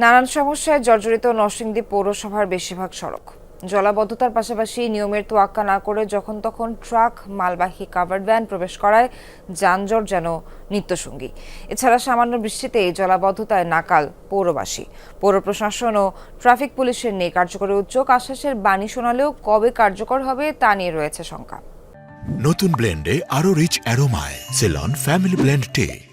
নানান সমস্যায় জর্জরিত নরসিংদী পৌরসভার বেশিরভাগ সড়ক। জলাবদ্ধতার পাশাপাশি নিয়মের তোয়াক্কা না করে যখন তখন ট্রাক, মালবাহী কাভার্ড ভ্যান প্রবেশ করায়, যানজট যেন নিত্যসঙ্গী। এছাড়া সামান্য বৃষ্টিতেই জলাবদ্ধতায় নাকাল পৌরবাসী। পৌর প্রশাসন ও ট্রাফিক পুলিশের নেই কার্যকরী উদ্যোগ আশ্বাসের বাণী শোনালেও কবে কার্যকর হবে তা নিয়ে রয়েছে শঙ্কা। নতুন ব্লেন্ডে আরও রিচ অ্যারোমায় সেলন ফ্যামিলি ব্লেন্ড টে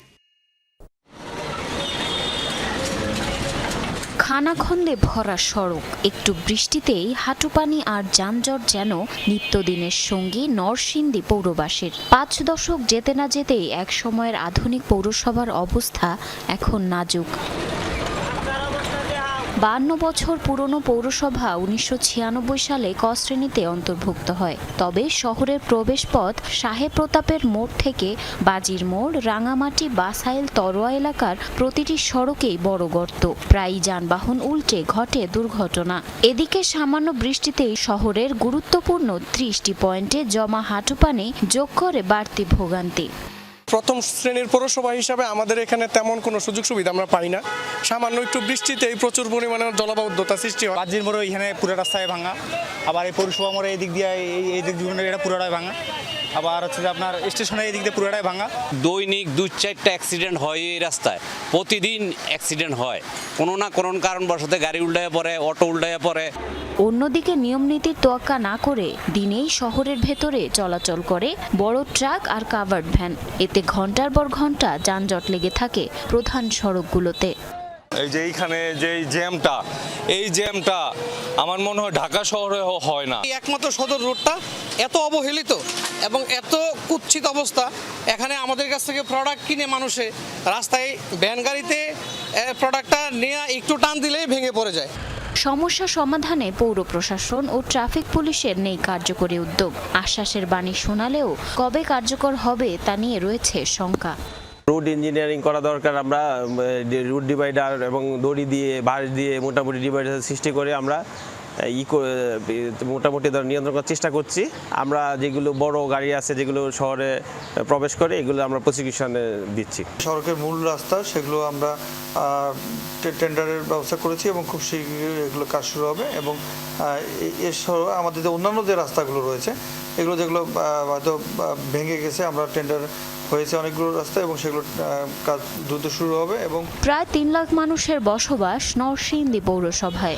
খানাখন্দে ভরা সড়ক। একটু বৃষ্টিতেই হাঁটুপানি আর যানজট যেন নিত্যদিনের সঙ্গী নরসিংদী পৌরবাসীর। পাঁচ দশক যেতে না যেতেই এক সময়ের আধুনিক পৌরসভার অবস্থা এখন নাজুক। বান্ন বছর পুরনো পৌরসভা উনিশশো ছিয়ানব্বই সালে ক শ্রেণীতে অন্তর্ভুক্ত হয়। তবে শহরের প্রবেশপথ সাহেব প্রতাপের মোড় থেকে বাজির মোড়, রাঙামাটি বাসাইল তরোয়া এলাকার প্রতিটি সড়কেই বড় গর্ত। প্রায় যানবাহন উল্টে ঘটে দুর্ঘটনা। এদিকে সামান্য বৃষ্টিতেই শহরের গুরুত্বপূর্ণ ত্রিশটি পয়েন্টে জমা হাঁটুপানি যোগ করে বাড়তি ভোগান্তি। প্রথম শ্রেণির পৌরসভা হিসাবে আমাদের এখানে তেমন কোনো সুযোগ সুবিধা আমরা পাই না। সামান্য একটু বৃষ্টিতেই প্রচুর পরিমাণে জলবদ্ধতা সৃষ্টি হয়। রাজ্যের মোড়ে এখানে পুরো রাস্তায় ভাঙা আবার এই পৌরসভা মোড়ে এই দিক দিয়ে এই এই দিক দিয়ে এটা পুরোটাই ভাঙা আবার হচ্ছে আপনার স্টেশনে এই দিক দিয়ে পুরোটাই ভাঙা। দৈনিক দু চারটা অ্যাক্সিডেন্ট হয় এই রাস্তায়। প্রতিদিন অ্যাক্সিডেন্ট হয়। কোনো না কোনো কারণবশত গাড়ি উল্টায় পড়ে অটো উল্টায় পড়ে। অন্যদিকে নিয়মনীতির তোয়াক্কা না করে দিনেই শহরের ভেতরে চলাচল করে বড় ট্রাক আর কাভার্ড ভ্যান। এতে ঘণ্টার পর ঘণ্টা যানজট লেগে থাকে প্রধান সড়কগুলোতে। এই যে এইখানে যে জ্যামটা এই জ্যামটা আমার মনে হয় ঢাকা শহরে হয় না। এই একমাত্র সদর রোডটা এত অবহেলিত এবং এত কুৎসিত অবস্থা এখানে আমাদের কাছ থেকে প্রোডাক্ট কিনে মানুষে রাস্তায় ভ্যান গাড়িতে প্রোডাক্টটা নিয়ে একটু টান দিলেই ভেঙে পড়ে যায়। সমস্যা সমাধানে পৌর প্রশাসন ও ট্রাফিক পুলিশের নেই কার্যকরী উদ্যোগ। আশ্বাসের বাণী শোনালেও কবে কার্যকর হবে তা নিয়ে রয়েছে শঙ্কা। রোড ইঞ্জিনিয়ারিং করা দরকার। আমরা রুট ডিভাইডার এবং দড়ি দিয়ে, বাঁশ দিয়ে মোটামুটি ডিভাইডার সৃষ্টি করে আমরা ই মোটামুটি ধর নিয়ন্ত্রণ করার চেষ্টা করছি। আমরা যেগুলো বড় গাড়ি আছে যেগুলো শহরে প্রবেশ করে এগুলো আমরা প্রসিকিউশনে দিচ্ছি। সড়কের মূল রাস্তা সেগুলো আমরা টেন্ডারের ব্যবস্থা করেছি এবং খুব শীঘ্রই এগুলো কাজ শুরু হবে এবং এর সহ আমাদের যে অন্যান্য যে রাস্তাগুলো রয়েছে এগুলো যেগুলো হয়তো ভেঙে গেছে আমরা টেন্ডার হয়েছে অনেকগুলো রাস্তা এবং সেগুলো কাজ দ্রুত শুরু হবে এবং প্রায় তিন লাখ মানুষের বসবাস নরসিংদী পৌরসভায়।